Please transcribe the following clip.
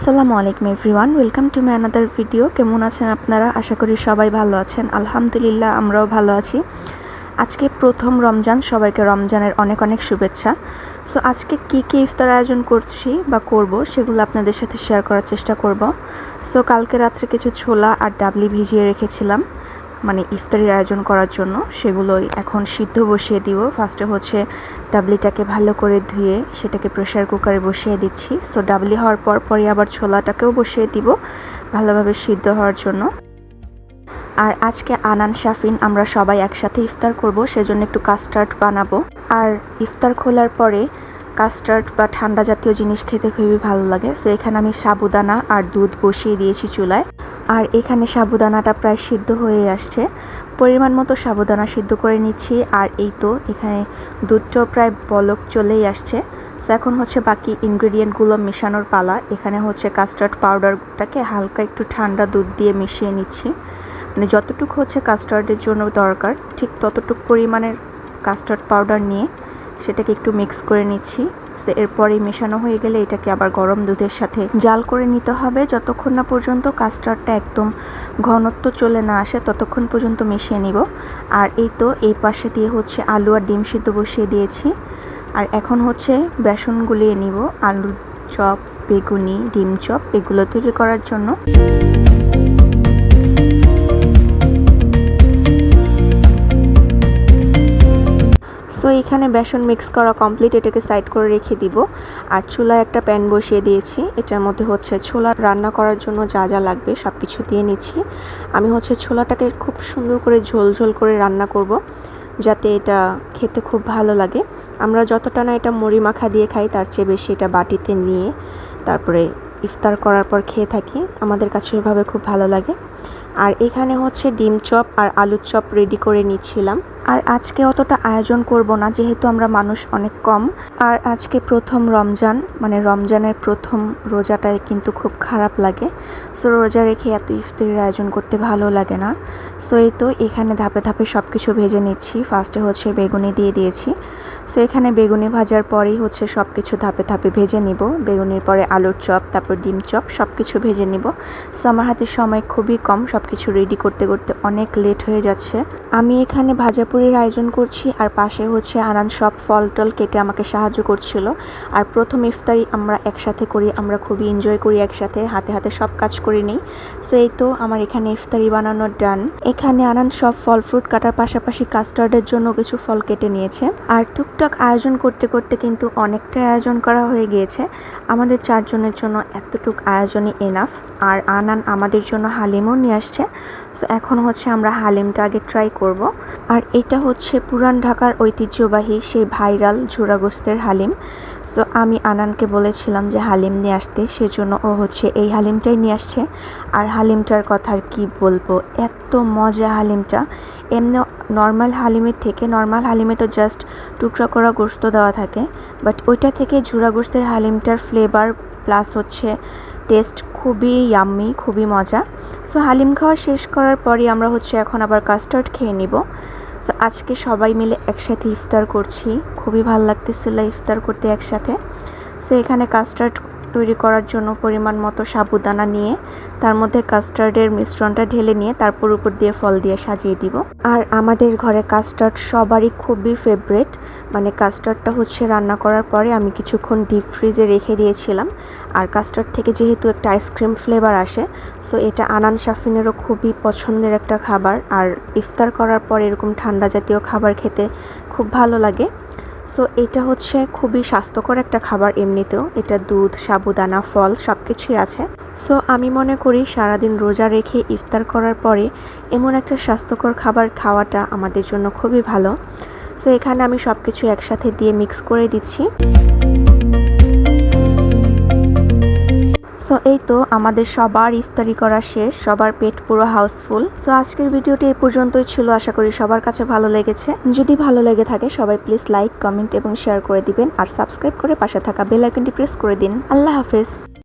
আসসালামু আলাইকুম everyone, welcome to my another video কেমন আছেন আপনারা? আশা করি সবাই ভালো আছেন। আলহামদুলিল্লাহ, আমরাও ভালো আছি। আজকে প্রথম রমজান, সবাইকে রমজানের অনেক অনেক শুভেচ্ছা। সো আজকে কি কি ইফতার আয়োজন করছি বা করব, সেগুলো আপনাদের সাথে শেয়ার করার চেষ্টা করব। সো কালকে রাত্রে কিছু ছোলা আর ডাবলি ভিজিয়ে রেখেছিলাম। মানে ইফতারির আয়োজন করার জন্য, সেগুলোই এখন সিদ্ধ বসিয়ে দিব। ফার্স্টে হচ্ছে ডাবলিটাকে ভালো করে ধুয়ে সেটাকে প্রেশার কুকারে বসিয়ে দিচ্ছি। সো ডাবলি হওয়ার পর পরে আবার ছোলাটাকেও বসিয়ে দিব ভালোভাবে সিদ্ধ হওয়ার জন্য। আর আজকে আনান, শাফিন আমরা সবাই একসাথে ইফতার করব, সেজন্য একটু কাস্টার্ড বানাবো। আর ইফতার খোলার পরে কাস্টার্ড বা ঠান্ডা জাতীয় জিনিস খেতে খুবই ভালো লাগে। সো এখানে আমি সাবুদানা আর দুধ বসিয়ে দিয়েছি চুলায়। আর এখানে সাবুদানাটা প্রায় সিদ্ধ হয়ে আসছে। পরিমাণ মতো সাবুদানা সিদ্ধ করে নিচ্ছি আর এই তো এখানে দুধটাও প্রায় বলক চলেই আসছে। তো এখন হচ্ছে বাকি ইনগ্রেডিয়েন্টগুলো মেশানোর পালা। এখানে হচ্ছে কাস্টার্ড পাউডারটাকে হালকা একটু ঠান্ডা দুধ দিয়ে মিশিয়ে নিচ্ছি। মানে যতটুকু হচ্ছে কাস্টার্ডের জন্য দরকার, ঠিক ততটুকু পরিমাণের কাস্টার্ড পাউডার নিয়ে সেটাকে একটু মিক্স করে নিচ্ছি। সে এরপরেই মেশানো হয়ে গেলে এটাকে আবার গরম দুধের সাথে জাল করে নিতে হবে। যতক্ষণ না পর্যন্ত কাস্টার্ডটা একদম ঘনত্ব চলে না আসে, ততক্ষণ পর্যন্ত মিশিয়ে নিব। আর এই তো এই পাশে দিয়ে হচ্ছে আলু আর ডিম সিদ্ধ বসিয়ে দিয়েছি। আর এখন হচ্ছে বেসন গুলিয়ে নিব। আলু চপ, বেগুনি, ডিম চপ, এগুলো তৈরি করার জন্য। বেসন মিক্স করা কমপ্লিট এটাকে সাইড করে রেখে দিব। আর চুলায় একটা প্যান বসিয়ে দিয়েছি। এটার মধ্যে হচ্ছে ছোলা রান্না করার জন্য যা যা লাগবে সব কিছু দিয়ে নিচ্ছি। আমি হচ্ছে ছোলাটাকে খুব সুন্দর করে ঝোল ঝোল করে রান্না করব, যাতে এটা খেতে খুব ভালো লাগে। আমরা যতটা না এটা মুড়ি মাখা দিয়ে খাই, তার চেয়ে বেশি এটা বাটিতে নিয়ে তারপরে ইফতার করার পর খেয়ে থাকি। আমাদের কাছে এভাবে খুব ভালো লাগে। আর এখানে হচ্ছে ডিম চপ আর আলুর চপ রেডি করে নিচ্ছিলাম। আর আজকে অতটা আয়োজন করব না, যেহেতু আমরা মানুষ অনেক কম। আর আজকে প্রথম রমজান মানে রমজানের প্রথম রোজাটায় কিন্তু খুব খারাপ লাগে। সো রোজা রেখে এত ইফতারির আয়োজন করতে ভালো লাগে না। সো এই তো, এখানে ধাপে ধাপে সব কিছু ভেজে নিচ্ছি। ফার্স্টে হচ্ছে বেগুনি দিয়ে দিয়েছি। সো এখানে বেগুনি ভাজার পরেই হচ্ছে সব কিছু ধাপে ধাপে ভেজে নিব। বেগুনির পরে আলুর চপ, তারপর ডিম চপ সব কিছু ভেজে নিব। সো আমার হাতে সময় খুবই কম সব কিছু রেডি করতে করতে অনেক লেট হয়ে যাচ্ছে। আমি এখানে ভাজাপুরির আয়োজন করছি, আর পাশে হচ্ছে আনান সব ফল টল কেটে আমাকে সাহায্য করছিল। আর প্রথম ইফতারি আমরা একসাথে করি, আমরা খুবই এনজয় করি একসাথে, হাতে হাতে সব কাজ করে নিই। সো এই তো আমার এখানে ইফতারি বানানোর ডান এখানে আনান সব ফল ফ্রুট কাটার পাশাপাশি কাস্টার্ডের জন্য কিছু ফল কেটে নিয়েছে। আর টুকটাক আয়োজন করতে করতে কিন্তু অনেকটাই আয়োজন করা হয়ে গিয়েছে। আমাদের চারজনের জন্য এতটুক আয়োজনই এনাফ আর আনান আমাদের জন্য হালিমও নিয়ে আসছে। সো এখন হচ্ছে আমরা হালিমটা আগে ট্রাই করব। আর এটা হচ্ছে পুরান ঢাকার ঐতিহ্যবাহী সেই ভাইরাল ঝোড়া গোস্তের হালিম। সো আমি আনানকে বলেছিলাম যে হালিম নিয়ে আসতে, সেজন্য ও হচ্ছে এই হালিমটাই নিয়ে আসছে। আর হালিমটার কথা আর কী বলব? এত মজা হালিমটা। এমনি নর্মাল হালিমের থেকে নর্মাল হালিমে তো জাস্ট টুকরা করা গোস্ত দেওয়া থাকে। বাট ওইটা থেকে ঝুরা গোস্তের হালিমটার ফ্লেভার প্লাস হচ্ছে টেস্ট খুবই ইয়াম্মি খুবই মজা। সো হালিম খাওয়া শেষ করার পরই আমরা হচ্ছে এখন আবার কাস্টার্ড খেয়ে নিব। আজকে সবাই মিলে একসাথে ইফতার করছি। খুবই ভালো লাগতেছিল ইফতার করতে একসাথে। সো এখানে কাস্টার্ড তৈরি করার জন্য পরিমাণ মতো সাবুদানা নিয়ে, তার মধ্যে কাস্টার্ডের মিশ্রণটা ঢেলে নিয়ে তারপর উপর দিয়ে ফল দিয়ে সাজিয়ে দিব। আর আমাদের ঘরে কাস্টার্ড সবারই খুবই ফেভারেট মানে কাস্টার্ডটা হচ্ছে রান্না করার পরে আমি কিছুক্ষণ ডিপ ফ্রিজে রেখে দিয়েছিলাম। আর কাস্টার্ড থেকে যেহেতু একটা আইসক্রিম ফ্লেভার আসে সো এটা আনান শাফিনেরও খুবই পছন্দের একটা খাবার। আর ইফতার করার পর এরকম ঠান্ডা জাতীয় খাবার খেতে খুব ভালো লাগে। সো এটা হচ্ছে খুবই স্বাস্থ্যকর একটা খাবার এমনিতেও। এটা দুধ, সাবুদানা, ফল সব কিছুই আছে। সো আমি মনে করি সারাদিন রোজা রেখে ইফতার করার পরে এমন একটা স্বাস্থ্যকর খাবার খাওয়াটা আমাদের জন্য খুবই ভালো। সো এখানে আমি সব কিছু একসাথে দিয়ে মিক্স করে দিচ্ছি। সো এই তো আমাদের সবার ইফতারি করা শেষ, সবার পেট পুরো হাউসফুল। সো আজকের ভিডিওটি এই পর্যন্তই ছিল, আশা করি সবার কাছে ভালো লেগেছে। যদি ভালো লেগে থাকে, সবাই প্লিজ লাইক কমেন্ট এবং শেয়ার করে দিবেন। আর সাবস্ক্রাইব করে পাশে থাকা বেল আইকনটি প্রেস করে দিন। আল্লাহ হাফেজ।